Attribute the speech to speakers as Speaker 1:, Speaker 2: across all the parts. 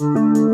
Speaker 1: Música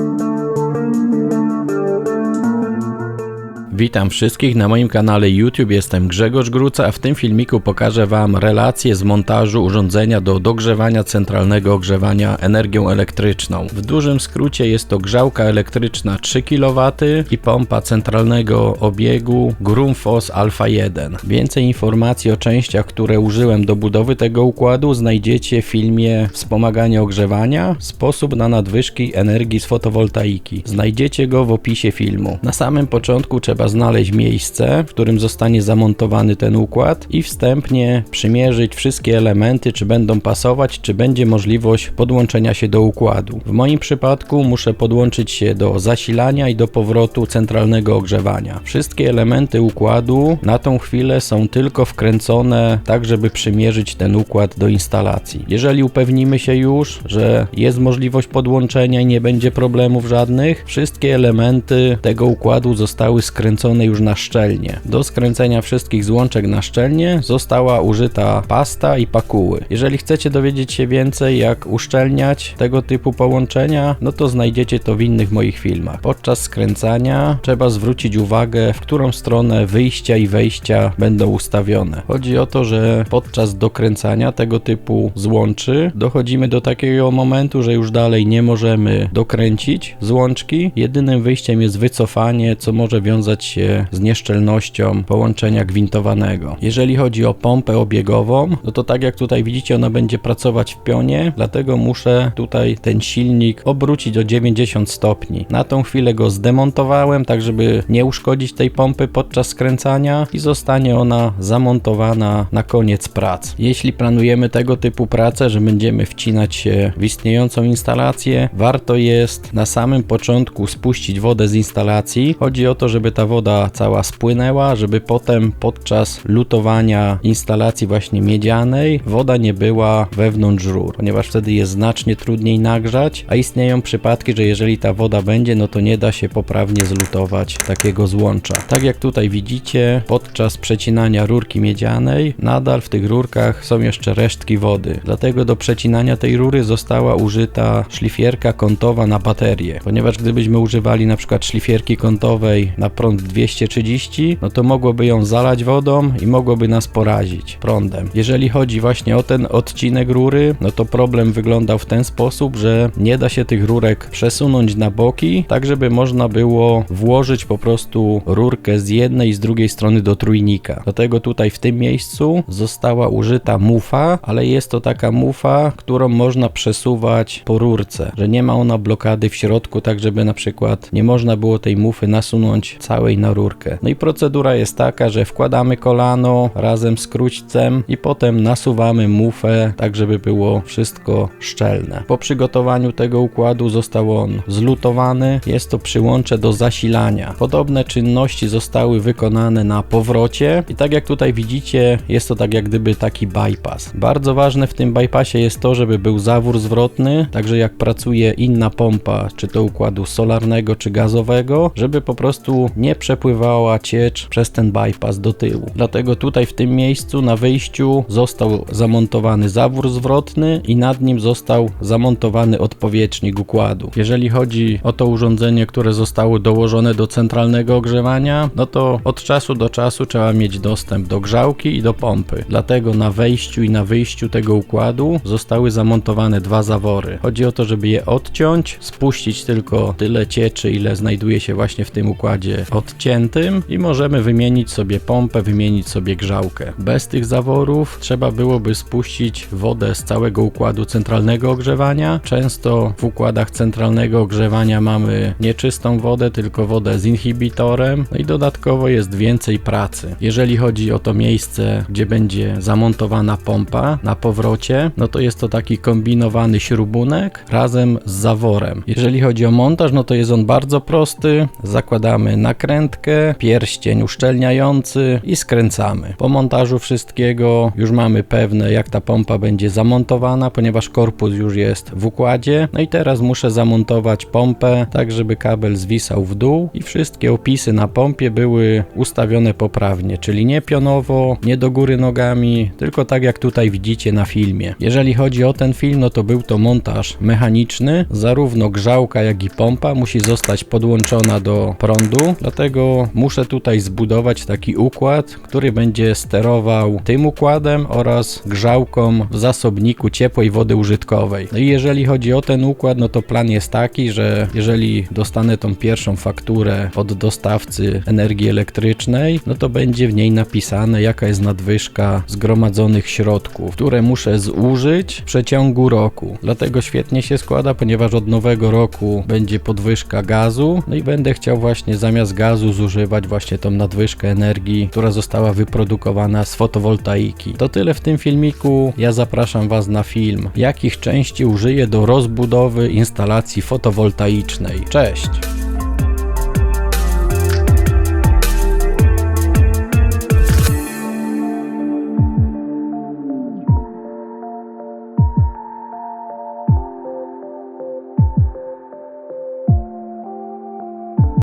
Speaker 1: Witam wszystkich na moim kanale YouTube, jestem Grzegorz Gruca, a w tym filmiku pokażę Wam relację z montażu urządzenia do dogrzewania centralnego ogrzewania energią elektryczną. W dużym skrócie jest to grzałka elektryczna 3 kW i pompa centralnego obiegu Grumfos Alpha 1. Więcej informacji o częściach, które użyłem do budowy tego układu znajdziecie w filmie Wspomaganie ogrzewania, sposób na nadwyżki energii z fotowoltaiki. Znajdziecie go w opisie filmu. Na samym początku trzeba znaleźć miejsce, w którym zostanie zamontowany ten układ i wstępnie przymierzyć wszystkie elementy, czy będą pasować, czy będzie możliwość podłączenia się do układu. W moim przypadku muszę podłączyć się do zasilania i do powrotu centralnego ogrzewania. Wszystkie elementy układu na tą chwilę są tylko wkręcone tak, żeby przymierzyć ten układ do instalacji. Jeżeli upewnimy się już, że jest możliwość podłączenia i nie będzie problemów żadnych, wszystkie elementy tego układu zostały skręcone już na szczelnie. Do skręcenia wszystkich złączek na szczelnie została użyta pasta i pakuły. Jeżeli chcecie dowiedzieć się więcej jak uszczelniać tego typu połączenia, no to znajdziecie to w innych moich filmach. Podczas skręcania trzeba zwrócić uwagę, w którą stronę wyjścia i wejścia będą ustawione. Chodzi o to, że podczas dokręcania tego typu złączy dochodzimy do takiego momentu, że już dalej nie możemy dokręcić złączki. Jedynym wyjściem jest wycofanie, co może wiązać się z nieszczelnością połączenia gwintowanego. Jeżeli chodzi o pompę obiegową, no to tak jak tutaj widzicie, ona będzie pracować w pionie, dlatego muszę tutaj ten silnik obrócić o 90 stopni. Na tą chwilę go zdemontowałem, tak żeby nie uszkodzić tej pompy podczas skręcania i zostanie ona zamontowana na koniec prac. Jeśli planujemy tego typu pracę, że będziemy wcinać się w istniejącą instalację, warto jest na samym początku spuścić wodę z instalacji. Chodzi o to, żeby ta woda cała spłynęła, żeby potem podczas lutowania instalacji właśnie miedzianej woda nie była wewnątrz rur, ponieważ wtedy jest znacznie trudniej nagrzać, a istnieją przypadki, że jeżeli ta woda będzie, no to nie da się poprawnie zlutować takiego złącza. Tak jak tutaj widzicie, podczas przecinania rurki miedzianej nadal w tych rurkach są jeszcze resztki wody. Dlatego do przecinania tej rury została użyta szlifierka kątowa na baterię, ponieważ gdybyśmy używali na przykład szlifierki kątowej na prąd 230, no to mogłoby ją zalać wodą i mogłoby nas porazić prądem. Jeżeli chodzi właśnie o ten odcinek rury, no to problem wyglądał w ten sposób, że nie da się tych rurek przesunąć na boki, tak żeby można było włożyć po prostu rurkę z jednej i z drugiej strony do trójnika. Dlatego tutaj w tym miejscu została użyta mufa, ale jest to taka mufa, którą można przesuwać po rurce, że nie ma ona blokady w środku, tak żeby na przykład nie można było tej mufy nasunąć całej na rurkę. No i procedura jest taka, że wkładamy kolano razem z krućcem i potem nasuwamy mufę, tak żeby było wszystko szczelne. Po przygotowaniu tego układu został on zlutowany. Jest to przyłącze do zasilania. Podobne czynności zostały wykonane na powrocie i tak jak tutaj widzicie, jest to tak jak gdyby taki bypass. Bardzo ważne w tym bypassie jest to, żeby był zawór zwrotny, także jak pracuje inna pompa, czy to układu solarnego, czy gazowego, żeby po prostu nie przepływała ciecz przez ten bypass do tyłu. Dlatego tutaj w tym miejscu na wyjściu został zamontowany zawór zwrotny i nad nim został zamontowany odpowietrznik układu. Jeżeli chodzi o to urządzenie, które zostało dołożone do centralnego ogrzewania, no to od czasu do czasu trzeba mieć dostęp do grzałki i do pompy. Dlatego na wejściu i na wyjściu tego układu zostały zamontowane dwa zawory. Chodzi o to, żeby je odciąć, spuścić tylko tyle cieczy, ile znajduje się właśnie w tym układzie odciętym i możemy wymienić sobie pompę, wymienić sobie grzałkę. Bez tych zaworów trzeba byłoby spuścić wodę z całego układu centralnego ogrzewania. Często w układach centralnego ogrzewania mamy nieczystą wodę, tylko wodę z inhibitorem, no i dodatkowo jest więcej pracy. Jeżeli chodzi o to miejsce, gdzie będzie zamontowana pompa na powrocie, no to jest to taki kombinowany śrubunek razem z zaworem. Jeżeli chodzi o montaż, no to jest on bardzo prosty. Zakładamy nakręt nakrętkę, pierścień uszczelniający i skręcamy. Po montażu wszystkiego już mamy pewne jak ta pompa będzie zamontowana, ponieważ korpus już jest w układzie. No i teraz muszę zamontować pompę tak, żeby kabel zwisał w dół i wszystkie opisy na pompie były ustawione poprawnie, czyli nie pionowo, nie do góry nogami, tylko tak jak tutaj widzicie na filmie. Jeżeli chodzi o ten film, no to był to montaż mechaniczny, zarówno grzałka jak i pompa musi zostać podłączona do prądu, dlatego muszę tutaj zbudować taki układ, który będzie sterował tym układem oraz grzałką w zasobniku ciepłej wody użytkowej. No i jeżeli chodzi o ten układ, no to plan jest taki, że jeżeli dostanę tą pierwszą fakturę od dostawcy energii elektrycznej, no to będzie w niej napisane jaka jest nadwyżka zgromadzonych środków, które muszę zużyć w przeciągu roku. Dlatego świetnie się składa, ponieważ od nowego roku będzie podwyżka gazu, no i będę chciał właśnie zamiast gazu zużywać właśnie tą nadwyżkę energii, która została wyprodukowana z fotowoltaiki. To tyle w tym filmiku. Ja zapraszam Was na film, jakich części użyję do rozbudowy instalacji fotowoltaicznej. Cześć!